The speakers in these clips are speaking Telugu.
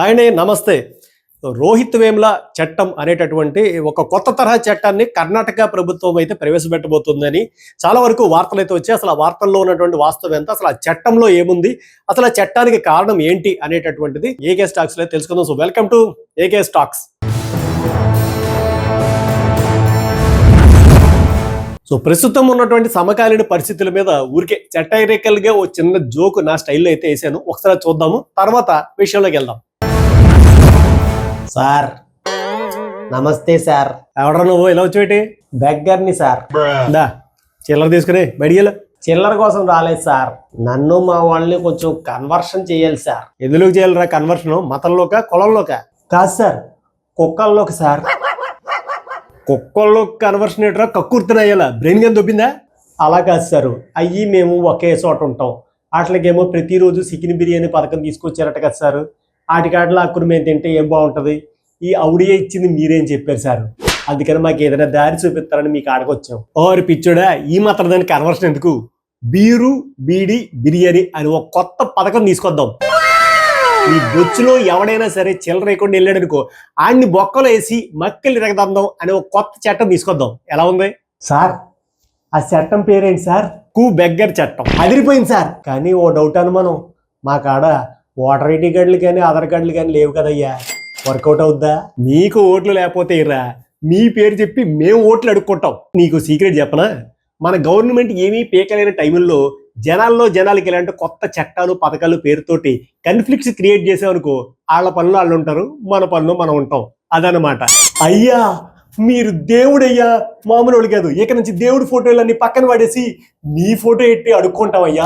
ఆయనే నమస్తే. రోహిత్ వేముల చట్టం అనేటటువంటి ఒక కొత్త తరహా చట్టాన్ని కర్ణాటక ప్రభుత్వం అయితే ప్రవేశపెట్టబోతుందని చాలా వరకు వార్తలు అయితే వచ్చాయి. అసలు ఆ వార్తల్లో ఉన్నటువంటి వాస్తవం ఎంత? అసలు ఆ చట్టంలో ఏముంది? అసలు ఆ చట్టానికి కారణం ఏంటి అనేటటువంటిది ఏకే స్టాక్స్లో తెలుసుకుందాం. So welcome to AK stocks. So ప్రస్తుతం ఉన్నటువంటి సమకాలీన పరిస్థితుల మీద ఊరికే చట్టైరికల్గా ఓ చిన్న జోకు నా స్టైల్లో అయితే వేసాను. ఒకసారి చూద్దాము. తర్వాత విషయంలోకి వెళ్దాం. సార్. నమస్తే సార్. ఎవడరా నువ్వు? ఇలా వచ్చేటి బెగ్గర్ని సార్. దా చిల్లర తీసుకుని బడిగలు చిల్లర కోసం రాలేదు సార్. నన్ను మా వాళ్ళని కొంచెం కన్వర్షన్ చేయాలి సార్. ఎందులోకి చేయాలరా కన్వర్షన్ మతంలోక కులంలోక? కాదు సార్. కుక్కల్లోకి సార్. కుక్కల్లో కన్వర్షన్ ఏంట్రా? కక్కుర్తిన అయ్యేలా? బ్రెయిన్గా దొబ్బిందా? అలా కాదు సార్. అయ్యి మేము ఒకే చోట ఉంటాం. వాటికేమో ప్రతిరోజు చికెన్ బిర్యానీ పథకం తీసుకొచ్చారట కదా సార్. వాటికాటలో అక్కడ మేము తింటే ఏం బాగుంటుంది? ఈ అవుడియే ఇచ్చింది మీరేం చెప్పారు సార్. అందుకని మాకు ఏదైనా దారి చూపిస్తారని మీకు ఆడకొచ్చాం ఓరి పిచ్చోడా ఈ మాత్రం దానికి కన్వర్షన్ ఎందుకు? బీరు బీడి బిర్యానీ అని ఒక కొత్త పథకం తీసుకొద్దాం. ఈ బొచ్చులో ఎవడైనా సరే చిల్లర వేయకుండా వెళ్ళాడు అనుకో ఆడిని బొక్కలో వేసి మక్కలు ఇరగదందాం అనే ఒక కొత్త చట్టం తీసుకొద్దాం. ఎలా ఉంది? సార్ ఆ చట్టం పేరేంటి సార్? కు బెగ్గర్ చట్టం. అదిరిపోయింది సార్. కానీ ఓ డౌట్ అనుమానం. మా కాడ ఓటర్ ఐడి కార్డులు కానీ ఆధార్ కార్డులు కానీ లేవు కదయ్యా. వర్కౌట్ అవుద్దా? నీకు ఓట్లు లేకపోతే ఇర్రా. మీ పేరు చెప్పి మేము ఓట్లు అడుక్కుంటాం. నీకు సీక్రెట్ చెప్పనా? మన గవర్నమెంట్ ఏమీ పీకలేని టైంలో జనాల్లో జనాలకి ఇలాంటి కొత్త చట్టాలు పథకాలు పేరుతోటి కన్ఫ్లిక్ట్స్ క్రియేట్ చేసామనుకో వాళ్ళ పనులు వాళ్ళు ఉంటారు మన పనులు మనం ఉంటాం. అదనమాట అయ్యా మీరు దేవుడయ్యా. మామూలు వాళ్ళు కాదు. ఇక నుంచి దేవుడి ఫోటోలన్నీ పక్కన పడేసి మీ ఫోటో ఎట్టి అడుక్కుంటామయ్యా.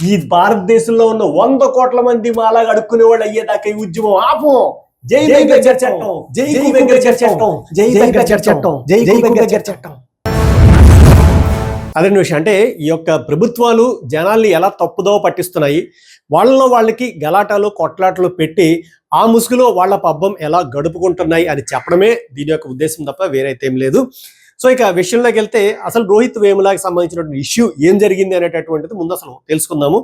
ఈ భారతదేశంలో ఉన్న వంద కోట్ల మంది మాలాగా అడుక్కునే వాళ్ళు అయ్యేదాకా ఈ ఉద్యమం ఆపం. జై వెంకటేశ్వర చట్టం. జై వెంకటేశ్వర వెంకటేశ్వర చట్టం. జై వెంకటేశ్వర చట్టం. జై వెంకటేశ్వర చట్టం. అదే విషయం అంటే ఈ యొక్క ప్రభుత్వాలు జనాల్ని ఎలా తప్పుదోవ పట్టిస్తున్నాయి? వాళ్ళలో వాళ్ళకి గలాటాలు కొట్లాటలు పెట్టి ఆ ముసుగులో వాళ్ళ పబ్బం ఎలా గడుపుకుంటున్నాయి అని చెప్పడమే దీని యొక్క ఉద్దేశం తప్ప వేరైతే ఏం లేదు. సో ఇక విషయంలోకి వెళ్తే అసలు రోహిత్ వేములాకి సంబంధించినటువంటి ఇష్యూ ఏం జరిగింది అనేటటువంటిది ముందు అసలు తెలుసుకుందాము.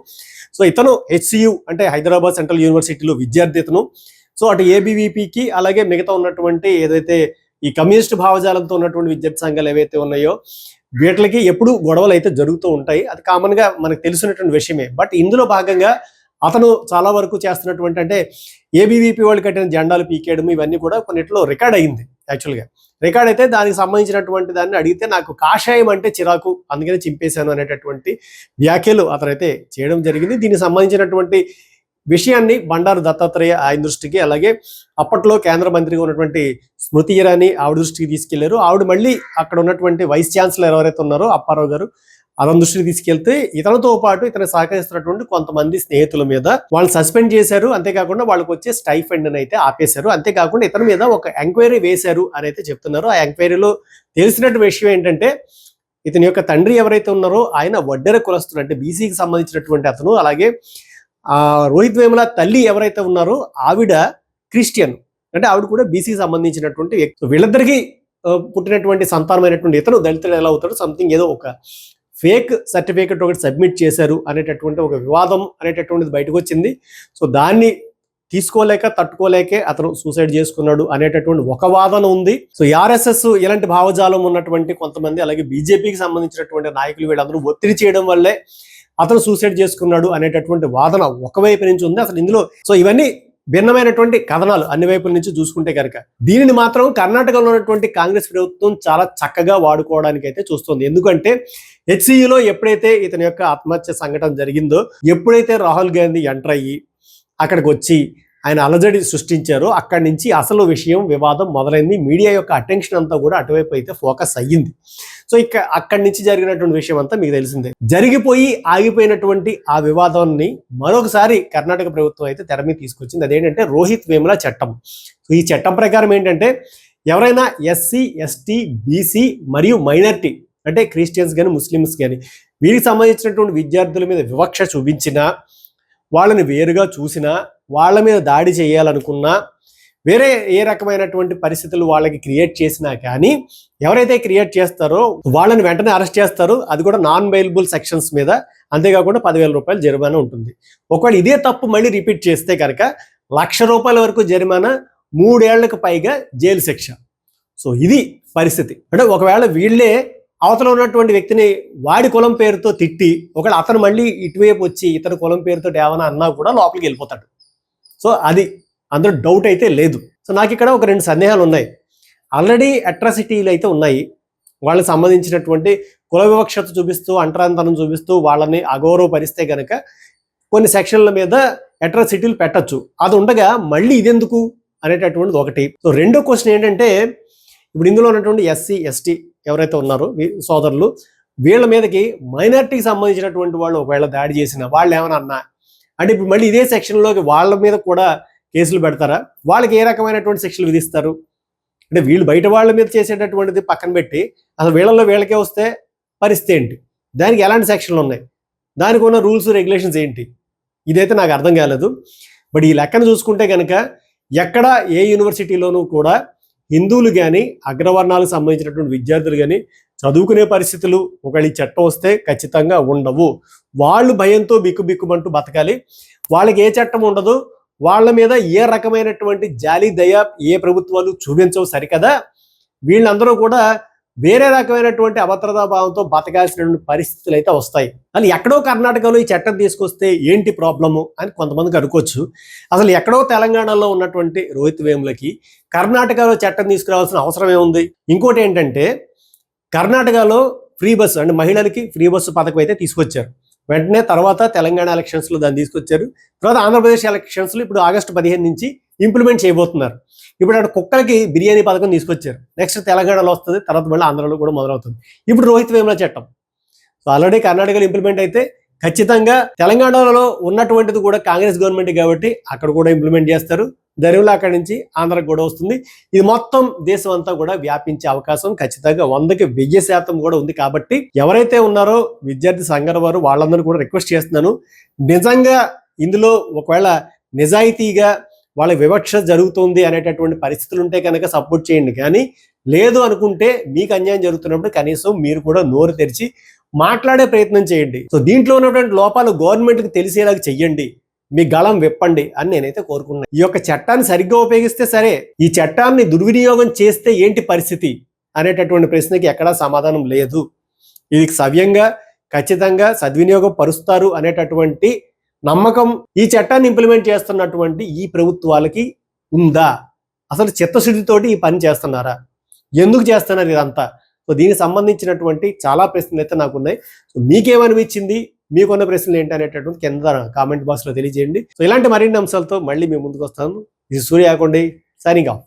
సో ఇతను హెచ్సియు అంటే హైదరాబాద్ సెంట్రల్ యూనివర్సిటీలో విద్యార్థి ఇతను సో అటు ఏబీవీపీకి అలాగే మిగతా ఉన్నటువంటి ఏదైతే ఈ కమ్యూనిస్ట్ భావజాలంతో ఉన్నటువంటి విద్యార్థి సంఘాలు ఏవైతే ఉన్నాయో వీటికి ఎప్పుడు గొడవలు అయితే జరుగుతూ ఉంటాయి. అది కామన్గా మనకు తెలిసినటువంటి విషయమే. బట్ ఇందులో భాగంగా అతను చాలా వరకు చేస్తున్నటువంటి అంటే ఏబీవీపీ వాళ్ళు కట్టిన జెండాలు పీకేయడం ఇవన్నీ కూడా కొన్నిట్లో రికార్డ్ అయింది. యాక్చువల్గా. రికార్డ్ అయితే దానికి సంబంధించినటువంటి దాన్ని అడిగితే నాకు కాషాయం అంటే చిరాకు అందుకనే చింపేశాను అనేటటువంటి వ్యాఖ్యలు అతనైతే చేయడం జరిగింది. దీనికి సంబంధించినటువంటి విషయాన్ని బండారు దత్తాత్రేయ ఆయన దృష్టికి అలాగే అప్పట్లో కేంద్ర మంత్రిగా ఉన్నటువంటి స్మృతి ఇరానీ ఆవిడ దృష్టికి తీసుకెళ్ళారు. ఆవిడ మళ్ళీ అక్కడ ఉన్నటువంటి వైస్ ఛాన్సలర్ ఎవరైతే ఉన్నారో అప్పారావు గారు అతని దృష్టికి తీసుకెళ్తే ఇతనితో పాటు ఇతను సహకరిస్తున్నటువంటి కొంతమంది స్నేహితుల మీద వాళ్ళు సస్పెండ్ చేశారు. అంతేకాకుండా వాళ్ళకి వచ్చే స్టైఫండ్ అని అయితే ఆపేశారు. అంతేకాకుండా ఇతని మీద ఒక ఎంక్వైరీ వేశారు అని అయితే చెప్తున్నారు. ఆ ఎంక్వైరీలో తెలిసినట్టు విషయం ఏంటంటే ఇతని యొక్క తండ్రి ఎవరైతే ఉన్నారో ఆయన వడ్డెర కులస్తుడు. అంటే బీసీకి సంబంధించినటువంటి అతను. అలాగే ఆ రోహిత్ వేముల తల్లి ఎవరైతే ఉన్నారో ఆవిడ క్రిస్టియన్. అంటే ఆవిడ కూడా బీసీకి సంబంధించినటువంటి వ్యక్తి. పుట్టినటువంటి సంతానమైనటువంటి ఇతను దళితుడు ఎలా అవుతాడు? సంథింగ్ ఏదో ఒక ఫేక్ సర్టిఫికేట్ ఒకటి సబ్మిట్ చేశారు అనేటటువంటి ఒక వివాదం అనేటటువంటిది బయటకు వచ్చింది సో దాన్ని తీసుకోలేక తట్టుకోలేకే అతను సూసైడ్ చేసుకున్నాడు అనేటటువంటి ఒక వాదన ఉంది. సో ఆర్ఎస్ఎస్ ఇలాంటి భావజాలం ఉన్నటువంటి కొంతమంది అలాగే బీజేపీకి సంబంధించినటువంటి నాయకులు వీళ్ళందరూ ఒత్తిడి చేయడం వల్లే అతను సూసైడ్ చేసుకున్నాడు అనేటటువంటి వాదన ఒకవైపు నుంచి ఉంది. అసలు ఇందులో సో ఇవన్నీ భిన్నమైనటువంటి కథనాలు అన్ని వైపుల నుంచి చూసుకుంటే కనుక దీనిని మాత్రం కర్ణాటకలో ఉన్నటువంటి కాంగ్రెస్ ప్రభుత్వం చాలా చక్కగా వాడుకోవడానికి అయితే చూస్తుంది. ఎందుకంటే హెచ్సియులో ఎప్పుడైతే ఇతని యొక్క ఆత్మహత్య సంఘటన జరిగిందో ఎప్పుడైతే రాహుల్ గాంధీ ఎంటర్ అయ్యి అక్కడికి వచ్చి ఆయన అలజడి సృష్టించారో అక్కడి నుంచి అసలు విషయం వివాదం మొదలైంది. మీడియా యొక్క అటెన్షన్ అంతా కూడా అటువైపు అయితే ఫోకస్ అయ్యింది. సో ఇక అక్కడి నుంచి జరిగినటువంటి విషయం అంతా మీకు తెలిసిందే. జరిగిపోయి ఆగిపోయినటువంటి ఆ వివాదాన్ని మరొకసారి కర్ణాటక ప్రభుత్వం అయితే తెర మీద తీసుకొచ్చింది. అదేంటంటే రోహిత్ వేముల చట్టం. సో ఈ చట్టం ప్రకారం ఏంటంటే ఎవరైనా ఎస్సీ ఎస్టీ బీసీ మరియు మైనారిటీ అంటే క్రిస్టియన్స్ కానీ ముస్లిమ్స్ కానీ వీరికి సంబంధించినటువంటి విద్యార్థుల మీద వివక్ష చూపించినా వాళ్ళని వేరుగా చూసినా వాళ్ళ మీద దాడి చేయాలనుకున్నా వేరే ఏ రకమైనటువంటి పరిస్థితులు వాళ్ళకి క్రియేట్ చేసినా కానీ ఎవరైతే క్రియేట్ చేస్తారో వాళ్ళని వెంటనే అరెస్ట్ చేస్తారు. అది కూడా నాన్ బెయిలబుల్ సెక్షన్స్ మీద. అంతేకాకుండా పదివేల రూపాయలు జరిమానా ఉంటుంది. ఒకవేళ ఇదే తప్పు మళ్ళీ రిపీట్ చేస్తే కనుక లక్ష రూపాయల వరకు జరిమానా మూడేళ్ళకు పైగా జైలు శిక్ష. సో ఇది పరిస్థితి. అంటే ఒకవేళ వీళ్ళే అవతల ఉన్నటువంటి వ్యక్తిని వాడి కులం పేరుతో తిట్టి ఒకవేళ అతను మళ్ళీ ఇటువైపు వచ్చి ఇతని కులం పేరుతో ఏమైనా అన్నా కూడా లోపలికి వెళ్ళిపోతాడు. సో అది అందులో డౌట్ అయితే లేదు. సో నాకు ఇక్కడ ఒక రెండు సందేహాలు ఉన్నాయి. ఆల్రెడీ అట్రాసిటీలు అయితే ఉన్నాయి. వాళ్ళకి సంబంధించినటువంటి కుల వివక్షత చూపిస్తూ అంటరాంతనం చూపిస్తూ వాళ్ళని అగౌరవపరిస్తే గనక కొన్ని సెక్షన్ల మీద అట్రాసిటీలు పెట్టచ్చు. అది ఉండగా మళ్ళీ ఇదెందుకు అనేటటువంటిది ఒకటి. సో రెండో క్వశ్చన్ ఏంటంటే ఇప్పుడు ఇందులో ఉన్నటువంటి ఎస్సీ ఎస్టీ ఎవరైతే ఉన్నారో సోదరులు వీళ్ళ మీదకి మైనార్టీకి సంబంధించినటువంటి వాళ్ళు ఒకవేళ దాడి చేసిన వాళ్ళు ఏమైనా అన్నా అంటే ఇప్పుడు మళ్ళీ ఇదే సెక్షన్లోకి వాళ్ళ మీద కూడా కేసులు పెడతారా? వాళ్ళకి ఏ రకమైనటువంటి శిక్షలు విధిస్తారు? అంటే వీళ్ళు బయట వాళ్ళ మీద చేసేటటువంటిది పక్కన పెట్టి అసలు వీళ్ళల్లో వీళ్ళకే వస్తే పరిస్థితి ఏంటి? దానికి ఎలాంటి సెక్షన్లు ఉన్నాయి? దానికి ఉన్న రూల్స్ రెగ్యులేషన్స్ ఏంటి? ఇదైతే నాకు అర్థం కాలేదు. బట్ ఈ లెక్కను చూసుకుంటే కనుక ఎక్కడ ఏ యూనివర్సిటీలోనూ కూడా హిందువులు కానీ అగ్రవర్ణాలకు సంబంధించినటువంటి విద్యార్థులు కానీ చదువుకునే పరిస్థితులు ఒకళ్ళు చట్టం వస్తే ఖచ్చితంగా ఉండవు. వాళ్ళు భయంతో బిక్కుబిక్కుమంటూ బతకాలి. వాళ్ళకి ఏ చట్టం ఉండదు. వాళ్ళ మీద ఏ రకమైనటువంటి జాలి దయ ఏ ప్రభుత్వాలు చూపించవు సరికదా? వీళ్ళందరూ కూడా వేరే రకమైనటువంటి అభద్రతా భావంతో బతకాల్సినటువంటి పరిస్థితులు అయితే వస్తాయి. అని ఎక్కడో కర్ణాటకలో ఈ చట్టం తీసుకొస్తే ఏంటి ప్రాబ్లము అని కొంతమందికి అనుకోవచ్చు. అసలు ఎక్కడో తెలంగాణలో ఉన్నటువంటి రోహిత్ వేములకి కర్ణాటకలో చట్టం తీసుకురావాల్సిన అవసరం ఏముంది? ఇంకోటి ఏంటంటే కర్ణాటకలో ఫ్రీ బస్సు అంటే మహిళలకి ఫ్రీ బస్సు పథకం అయితే తీసుకొచ్చారు. వెంటనే తర్వాత తెలంగాణ ఎలక్షన్స్లో దాన్ని తీసుకొచ్చారు. తర్వాత ఆంధ్రప్రదేశ్ ఎలక్షన్స్లో ఇప్పుడు ఆగస్టు పదిహేను నుంచి ఇంప్లిమెంట్ చేయబోతున్నారు. ఇప్పుడు అక్కడ కుక్కలకి బిర్యానీ పథకం తీసుకొచ్చారు. నెక్స్ట్ తెలంగాణలో వస్తుంది తర్వాత మళ్ళీ ఆంధ్రలో కూడా మొదలవుతుంది. ఇప్పుడు రోహిత్ వేముల చట్టం. సో ఆల్రెడీ కర్ణాటకలో ఇంప్లిమెంట్ అయితే ఖచ్చితంగా తెలంగాణలో ఉన్నటువంటిది కూడా కాంగ్రెస్ గవర్నమెంట్ కాబట్టి అక్కడ కూడా ఇంప్లిమెంట్ చేస్తారు. ధనివులు అక్కడి నుంచి ఆంధ్రకు కూడా వస్తుంది. ఇది మొత్తం దేశం అంతా కూడా వ్యాపించే అవకాశం. ఖచ్చితంగా వందకి వెయ్యి శాతం కూడా ఉంది కాబట్టి ఎవరైతే ఉన్నారో విద్యార్థి సంఘాల వారు వాళ్ళందరూ కూడా రిక్వెస్ట్ చేస్తున్నాను. నిజంగా ఇందులో ఒకవేళ నిజాయితీగా వాళ్ళ వివక్ష జరుగుతుంది అనేటటువంటి పరిస్థితులు ఉంటే కనుక సపోర్ట్ చేయండి. కానీ లేదు అనుకుంటే మీకు అన్యాయం జరుగుతున్నప్పుడు కనీసం మీరు కూడా నోరు తెరిచి మాట్లాడే ప్రయత్నం చేయండి. సో దీంట్లో ఉన్నటువంటి లోపాలు గవర్నమెంట్కి తెలిసేలాగా చెయ్యండి. మీ గళం విప్పండి అని నేనైతే కోరుకున్నాను ఈ యొక్క చట్టాన్ని సరిగ్గా ఉపయోగిస్తే సరే ఈ చట్టాన్ని దుర్వినియోగం చేస్తే ఏంటి పరిస్థితి అనేటటువంటి ప్రశ్నకి ఎక్కడా సమాధానం లేదు. ఇది సవ్యంగా ఖచ్చితంగా సద్వినియోగం పరుస్తారు అనేటటువంటి నమ్మకం ఈ చట్టాన్ని ఇంప్లిమెంట్ చేస్తున్నటువంటి ఈ ప్రభుత్వాలకి ఉందా? అసలు చిత్తశుద్ధితోటి ఈ పని చేస్తున్నారా? ఎందుకు చేస్తున్నారు ఇదంతా? సో దీనికి సంబంధించినటువంటి చాలా ప్రశ్నలు అయితే నాకు ఉన్నాయి సో మీకేమనిపించింది? మీకున్న ప్రశ్నలు ఏంటి అనేటటువంటి కింద కామెంట్ బాక్స్లో తెలియజేయండి. సో ఇలాంటి మరిన్ని అంశాలతో మళ్ళీ మేము ముందుకు వస్తాను. ఇది సూర్య ఆకొండి సైనింగ్ ఆఫ్